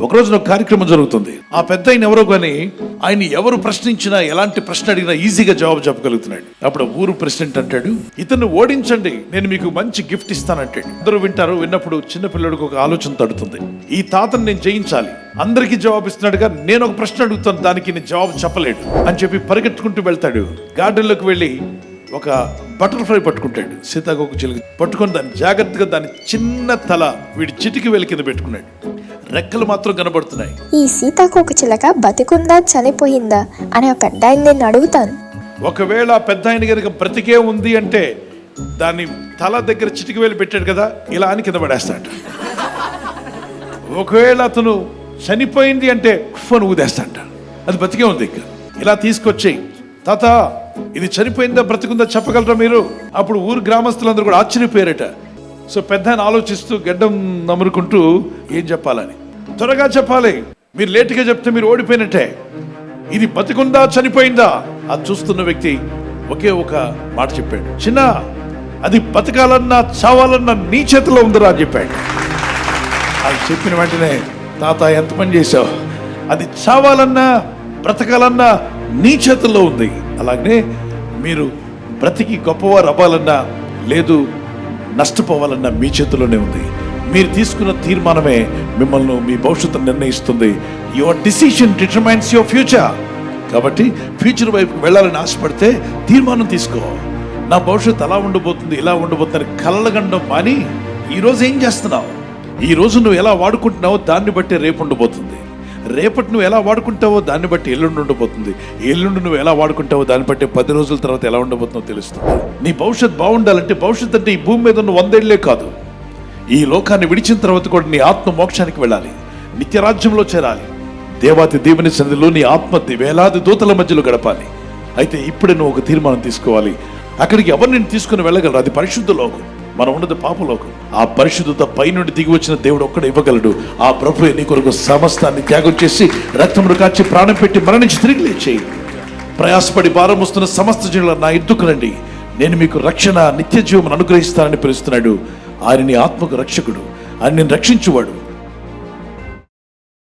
ఒక రోజున ఒక కార్యక్రమం జరుగుతుంది. ఆ పెద్ద ఆయన ఎవరో కానీ ఆయన ఎవరు ప్రశ్నించినా ఎలాంటి ప్రశ్న అడిగినా ఈజీగా జవాబు చెప్పగలుగుతున్నాడు. అప్పుడు ఊరు ప్రెసిడెంట్ అంటాడు ఇతను ఓడించండి నేను మీకు మంచి గిఫ్ట్ ఇస్తానంటాడు. అందరూ వింటారు విన్నప్పుడు చిన్నపిల్లడికి ఒక ఆలోచన తడుతుంది. ఈ తాతను నేను జయించాలి అందరికీ జవాబు ఇస్తున్నాడుగా నేను ఒక ప్రశ్న అడుగుతాను దానికి నేను జవాబు చెప్పలేడు. అని చెప్పి పరిగెట్టుకుంటూ వెళ్తాడు. గార్డెన్లోకి వెళ్ళి ఒక బటర్ఫ్లై పట్టుకుంటాడు. సీతాకోక చిలుక పట్టుకొని దాన్ని జాగ్రత్తగా దాని చిన్న తల వీడి చిటికి వెళ్ళి కింద పెట్టుకున్నాడు. రెక్కలు మాత్రం కనబడుతున్నాయి. ఈ సీతాకోక చిలక బతికుందా చనిపోయిందా అని ఆ పెద్ద ఆయన నేను అడుగుతాను. ఒకవేళ పెద్ద ఆయన కనుక బ్రతికే ఉంది అంటే దాన్ని తల దగ్గర చిటికి వేలు పెట్టాడు కదా ఇలా అని కింద పడేస్తాడు ఒకవేళ అతను చనిపోయింది అంటే ఫోన్ ఊదేస్తాడ అది బతికే ఉంది ఇంకా. ఇలా తీసుకొచ్చి తాత ఇది చనిపోయిందా బ్రతికుందా చెప్పగలరా మీరు? అప్పుడు ఊరు గ్రామస్తులందరూ కూడా ఆశ్చర్యపోయారట. సో పెద్ద ఆయన ఆలోచిస్తూ గడ్డం నమురుకుంటూ ఏం చెప్పాలని? త్వరగా చెప్పాలి. మీరు లేటుగా చెప్తే మీరు ఓడిపోయినట్టే. ఇది బతికుందా చనిపోయిందా? అది చూస్తున్న వ్యక్తి ఒకే ఒక మాట చెప్పాడు. చిన్న అది బతకాలన్నా చావాలన్నా నీ చేతిలో ఉందిరా అని చెప్పాడు. అది చెప్పిన వెంటనే తాత ఎంత పని చేశావు? అది చావాలన్నా బ్రతకాలన్నా నీ చేతుల్లో ఉంది. అలాగనే మీరు బ్రతికి గొప్పవారు అవ్వాలన్నా లేదు నష్టపోవాలన్న మీ చేతిలోనే ఉంది. మీరు తీసుకున్న తీర్మానమే మిమ్మల్ని మీ భవిష్యత్తు నిర్ణయిస్తుంది. Your decision determines your future కాబట్టి ఫ్యూచర్ వైపుకి వెళ్ళాలని ఆశపడితే తీర్మానం తీసుకో. నా భవిష్యత్తు అలా ఉండబోతుంది ఇలా ఉండబోతుంది అని కలలగండం మాని ఈరోజు ఏం చేస్తున్నావు? ఈ రోజు నువ్వు ఎలా వాడుకుంటున్నావో దాన్ని బట్టి రేపు ఉండబోతుంది. రేపటి నువ్వు ఎలా వాడుకుంటావో దాన్ని బట్టి ఎల్లుండి ఉండబోతుంది. ఎల్లుండి నువ్వు ఎలా వాడుకుంటావో దాన్ని బట్టి పది రోజుల తర్వాత ఎలా ఉండబోతుందో తెలుస్తుంది. నీ భవిష్యత్ బాగుండాలంటే భవిష్యత్ అంటే ఈ భూమి మీద ఉన్న వందేళ్ళే కాదు. ఈ లోకాన్ని విడిచిన తర్వాత కూడా నీ ఆత్మ మోక్షానికి వెళ్ళాలి. నిత్యరాజ్యంలో చేరాలి. దేవాతి దేవుని సన్నిధిలో నీ ఆత్మ వేలాది దూతల మధ్యలో గడపాలి. అయితే ఇప్పుడే నువ్వు ఒక తీర్మానం తీసుకోవాలి. అక్కడికి ఎవరిని నేను తీసుకుని వెళ్ళగలరు? అది పరిశుద్ధ లోకం. మనం ఉన్నది పాపలోకం. ఆ పరిశుద్ధత పైనుండి దిగి వచ్చిన దేవుడు ఒక్కడ ఇవ్వగలడు. ఆ ప్రభు నీ కొరకు సమస్తాన్ని త్యాగం చేసి రక్తమును కాచి ప్రాణం పెట్టి మరణించి తిరిగి లేచేయి. ప్రయాసపడి భారం వస్తున్న సమస్త జనుల నా ఎద్దుకు రండి. నేను మీకు రక్షణ నిత్య జీవం అనుగ్రహిస్తానని పిలుస్తున్నాడు. ఆయన నీ ఆత్మకు రక్షకుడు. ఆయన నేను రక్షించువాడు.